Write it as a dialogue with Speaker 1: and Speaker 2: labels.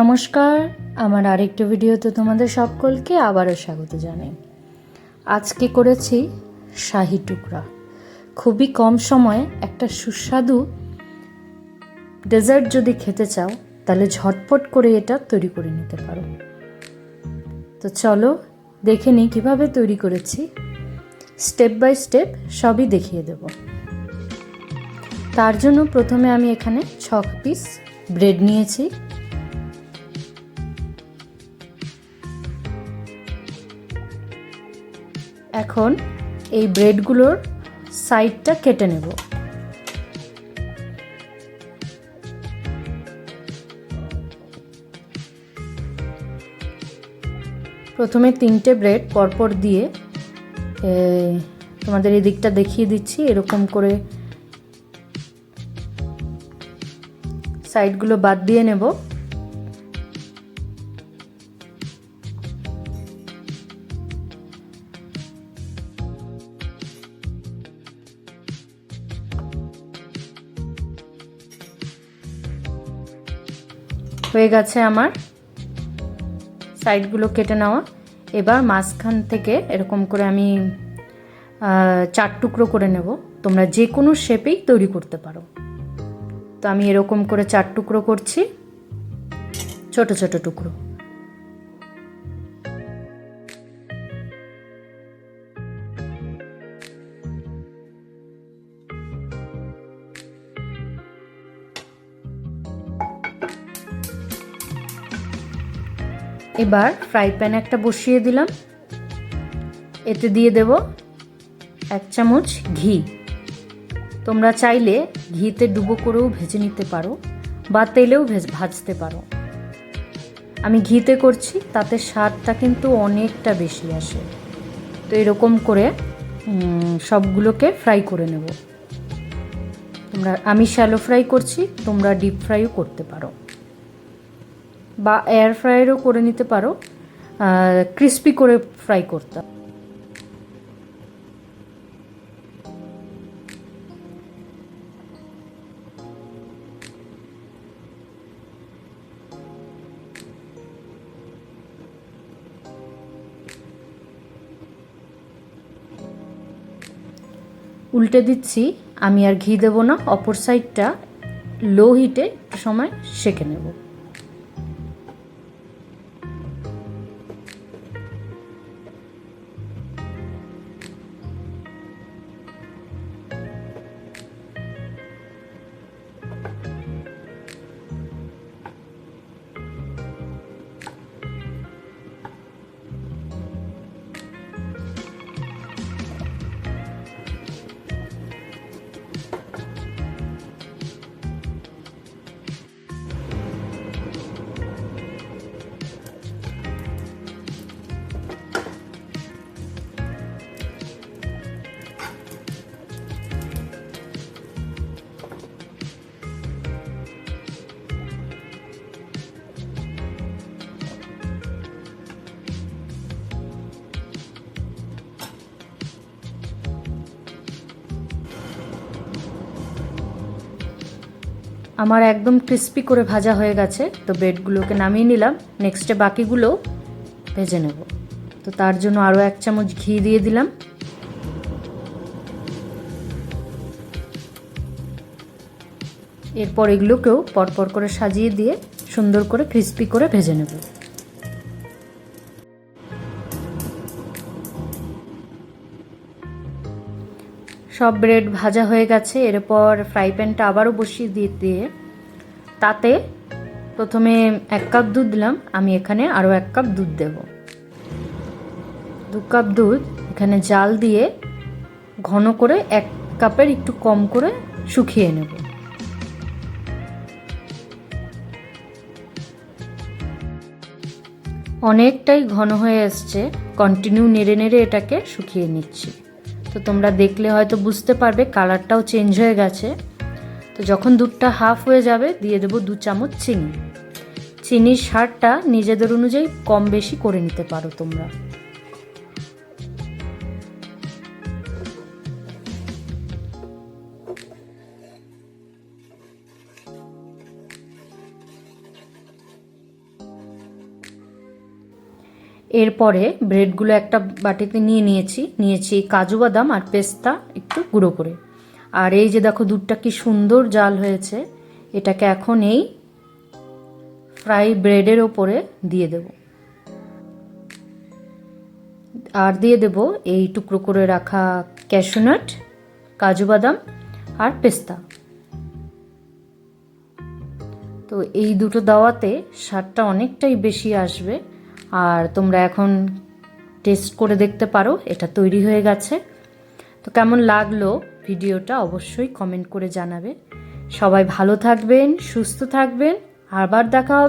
Speaker 1: নমস্কার, আমার আরেকটা ভিডিওতে তোমাদের সকলকে আবারও স্বাগত জানাই। আজকে করেছি শাহি টুকরা। খুবই কম সময়ে একটা সুস্বাদু ডেজার্ট যদি খেতে চাও, তাহলে ঝটপট করে এটা তৈরি করে নিতে পারো। তো চলো দেখে নিই কীভাবে তৈরি করেছি। স্টেপ বাই স্টেপ সবই দেখিয়ে দেব। তার জন্য প্রথমে আমি এখানে ছ পিস ব্রেড নিয়েছি। এখন এই ব্রেডগুলোর সাইডটা কেটে নেব। প্রথমে তিনটে ব্রেড পরপর দিয়ে তোমাদের এই দিকটা দেখিয়ে দিচ্ছি, এরকম করে সাইডগুলো বাদ দিয়ে নেব। হয়ে গেছে আমার। সাইডগুলো কেটে নেওয়া। এবার মাঝখান থেকে এরকম করে আমি চার টুকরো করে নেব। তোমরা যে কোনো শেপেই তৈরি করতে পারো। তো আমি এরকম করে চার টুকরো করছি। ছোট ছোট টুকরো। এবার ফ্রাই প্যান একটা বসিয়ে দিলাম। এতে দিয়ে দেব এক চামচ ঘি। তোমরা চাইলে ঘিতে ডুবো করেও ভেজে নিতে পারো বা তেলেও ভেজ ভাজতে পারো। আমি ঘিতে করছি, তাতে স্বাদটা কিন্তু অনেকটা বেশি আসে। তো এরকম করে সবগুলোকে ফ্রাই করে নেব। তোমরা আমি শ্যালো ফ্রাই করছি, তোমরা ডিপ ফ্রাইও করতে পারো। বা এয়ার ফ্রায়ারও করে নিতে পারো ক্রিস্পি করে ফ্রাই করতে। উল্টে দিচ্ছি, আমি আর ঘি দেবো না, অপর সাইডটা লো হিটে সময় সেঁকে নেব। আমার একদম ক্রিস্পি করে ভাজা হয়ে গেছে, তো ব্রেডগুলোকে নামিয়ে নিলাম। নেক্সটে বাকিগুলো ভেজে নেব। তো তার জন্য আরও এক চামচ ঘি দিয়ে দিলাম। এরপর এগুলোকেও পরপর করে সাজিয়ে দিয়ে সুন্দর করে ক্রিস্পি করে ভেজে নেব। সব ব্রেড ভাজা হয়ে গেছে, এরপর ফ্রাই প্যানটা আবারও বসিয়ে দিয়ে দিয়ে তাতে প্রথমে এক কাপ দুধ দিলাম, আমি এখানে আরও এক কাপ দুধ দেব। দু কাপ দুধ, এখানে জাল দিয়ে ঘন করে এক কাপের একটু কম করে শুকিয়ে নেব। অনেকটাই ঘন হয়ে এসছে কন্টিনিউ নেড়ে নেড়ে এটাকে শুকিয়ে নিচ্ছি। তো তোমরা দেখলে হয়তো বুঝতে পারবে, কালারটাও চেঞ্জ হয়ে গেছে। তো যখন দুধটা হাফ হয়ে যাবে, দিয়ে দেবো দু চামচ চিনি। চিনির সারটা নিজেদের অনুযায়ী কম বেশি করে নিতে পারো তোমরা। এরপরে ব্রেডগুলো একটা বাটিতে নিয়ে নিয়েছি। নিয়েছি কাজু বাদাম আর পেস্তা একটু গুঁড়ো করে। আর এই যে দেখো দুধটা কি সুন্দর জাল হয়েছে, এটাকে এখন এই ফ্রাই ব্রেডের ওপরে দিয়ে দেব। আর দিয়ে দেব এই টুকরো করে রাখা ক্যাশনাট, কাজু বাদাম আর পেস্তা। তো এই দুটো দাওয়াতে স্বাদটা অনেকটাই বেশি আসবে। আর তোমরা এখন টেস্ট করে দেখতে পারো, এটা তৈরি হয়ে গেছে। তো কেমন লাগল ভিডিওটা অবশ্যই কমেন্ট করে জানাবে। সবাই ভালো থাকবেন, সুস্থ থাকবেন। আবার দেখা হবে